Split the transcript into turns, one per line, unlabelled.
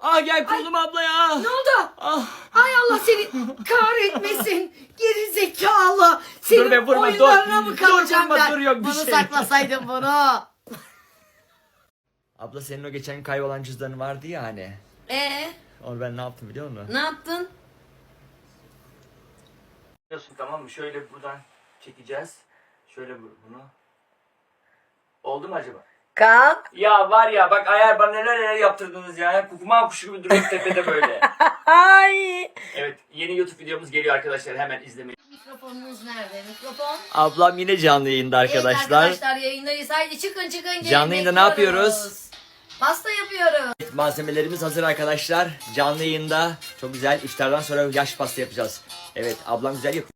Ah gel buldum abla ya.
Ne oldu?
Ah.
Ay Allah seni kahretmesin. Geri zekalı. Senin
Dur be, vurma,
oyunlarına
dur.
mı kalacağım
Dur, vurma,
ben?
dur, yok bir
bunu
şey.
saklasaydın bunu.
Abla senin o geçen kaybolan cüzdanın vardı ya hani.
Ee,
Onu ben ne yaptım biliyor musun?
ne yaptın?
Biliyorsun tamam mı? Şöyle buradan çekeceğiz. Şöyle bu- bunu. Oldu mu acaba?
Kalk.
Ya var ya bak ayar bana neler neler yaptırdınız ya. Kukuman kuşu gibi duruyor tepede böyle.
Ay.
evet yeni YouTube videomuz geliyor arkadaşlar hemen izlemeyin.
Mikrofonumuz nerede? Mikrofon.
Ablam yine canlı yayında arkadaşlar.
Evet arkadaşlar yayındayız. Haydi çıkın çıkın. gelin,
Canlı yayında ne
bekliyoruz.
yapıyoruz?
Pasta yapıyoruz.
Malzemelerimiz hazır arkadaşlar. Canlı yayında çok güzel iftardan sonra yaş pasta yapacağız. Evet ablam güzel yapıyor.